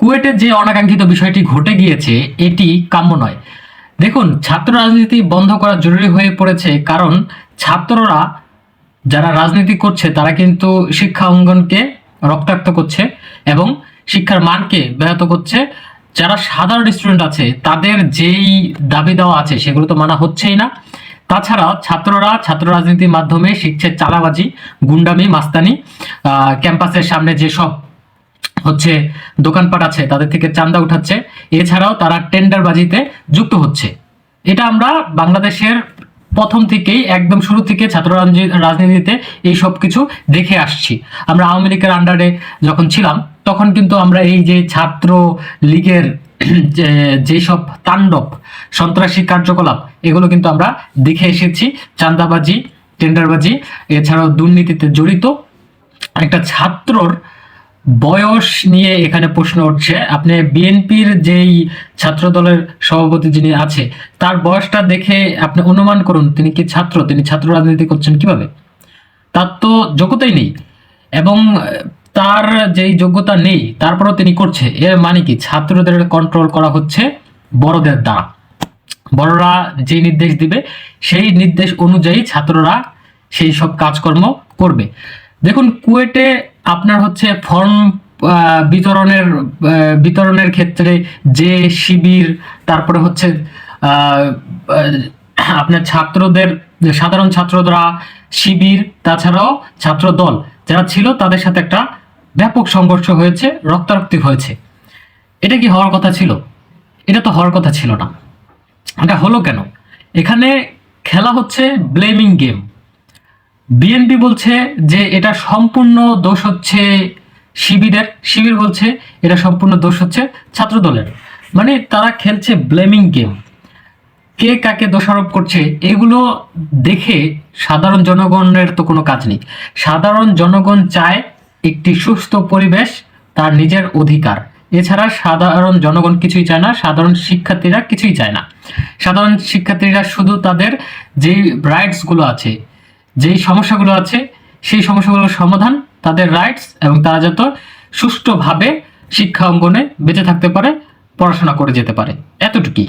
কুয়েটে যে অনাকাঙ্ক্ষিত বিষয়টি ঘটে গিয়েছে, এটি কাম্য নয়। দেখুন, ছাত্র রাজনীতি বন্ধ করা জরুরি হয়ে পড়েছে কারণ ছাত্ররা যারা রাজনীতি করছে, তারা কিন্তু শিক্ষা অঙ্গনকে রক্তাক্ত করছে এবং শিক্ষার মানকে ব্যাহত করছে। যারা সাধারণ স্টুডেন্ট আছে, তাদের যেই দাবি দেওয়া আছে, সেগুলো তো মানা হচ্ছেই না। তাছাড়া ছাত্ররা ছাত্র রাজনীতির মাধ্যমে শিখছে চালাবাজি গুন্ডামি, মাস্তানি ক্যাম্পাসের সামনে যেসব হচ্ছে দোকানপাট আছে, তাদের থেকে চান্দা উঠাচ্ছে। এছাড়াও তারা টেন্ডারবাজিতে যুক্ত হচ্ছে। এটা আমরা বাংলাদেশের প্রথম থেকেই, একদম শুরু থেকে ছাত্র রাজনীতিতে এই সব কিছু দেখে আসছি। আমরা আওয়ামী লীগের আন্ডারে যখন ছিলাম, তখন কিন্তু আমরা এই যে ছাত্র লীগের যেসব তাণ্ডব, সন্ত্রাসী কার্যকলাপ, এগুলো কিন্তু আমরা দেখে এসেছি। চাঁদাবাজি, টেন্ডারবাজি, এছাড়াও দুর্নীতিতে জড়িত একটা ছাত্রর বয়স নিয়ে এখানে প্রশ্ন উঠছে। আপনি বিএনপির যেই ছাত্র দলের সভাপতি যিনি আছে, তার বয়সটা দেখে আপনি অনুমান করুন, তিনি কি ছাত্র? তিনি ছাত্র রাজনীতি করছেন কীভাবে? তার তো যোগ্যতাই নেই এবং তার যেই যোগ্যতা নেই, তারপরেও তিনি করছে। এর মানে কি? ছাত্রদের কন্ট্রোল করা হচ্ছে বড়দের দ্বারা। বড়রা যে নির্দেশ দিবে, সেই নির্দেশ অনুযায়ী ছাত্ররা সেই সব কাজকর্ম করবে। দেখুন, কুয়েটে আপনার হচ্ছে ফর্ম বিতরণের বিতরণের ক্ষেত্রে যে শিবির, তারপরে হচ্ছে আপনার ছাত্রদের, সাধারণ ছাত্ররা শিবির, তাছাড়াও ছাত্র দল যারা ছিল, তাদের সাথে একটা ব্যাপক সংঘর্ষ হয়েছে, রক্তারক্তি হয়েছে। এটা কি হওয়ার কথা ছিল? এটা তো হওয়ার কথা ছিল না। এটা হলো কেন? এখানে খেলা হচ্ছে ব্লেমিং গেম বিএনপি বলছে যে এটা সম্পূর্ণ দোষ হচ্ছে শিবিরের। শিবির বলছে এটা সম্পূর্ণ দোষ হচ্ছে ছাত্র দলের মানে তারা খেলছে ব্লেমিং গেম কে কাকে দোষারোপ করছে, এগুলো দেখে সাধারণ জনগণের তো কোনো কাজ নেই। সাধারণ জনগণ চায় একটি সুস্থ পরিবেশ, তার নিজের অধিকার। এছাড়া সাধারণ জনগণ কিছুই চায় না, সাধারণ শিক্ষার্থীরা কিছুই চায় না। সাধারণ শিক্ষার্থীরা শুধু তাদের যেই রাইটসগুলো আছে যেই সমস্যাগুলো আছে, সেই সমস্যাগুলোর সমাধান তাদের রাইটস এবং তারা যত সুষ্ঠুভাবে শিক্ষা অঙ্গনে বেঁচে থাকতে পারে, পড়াশোনা করে যেতে পারে। এতটুকুই।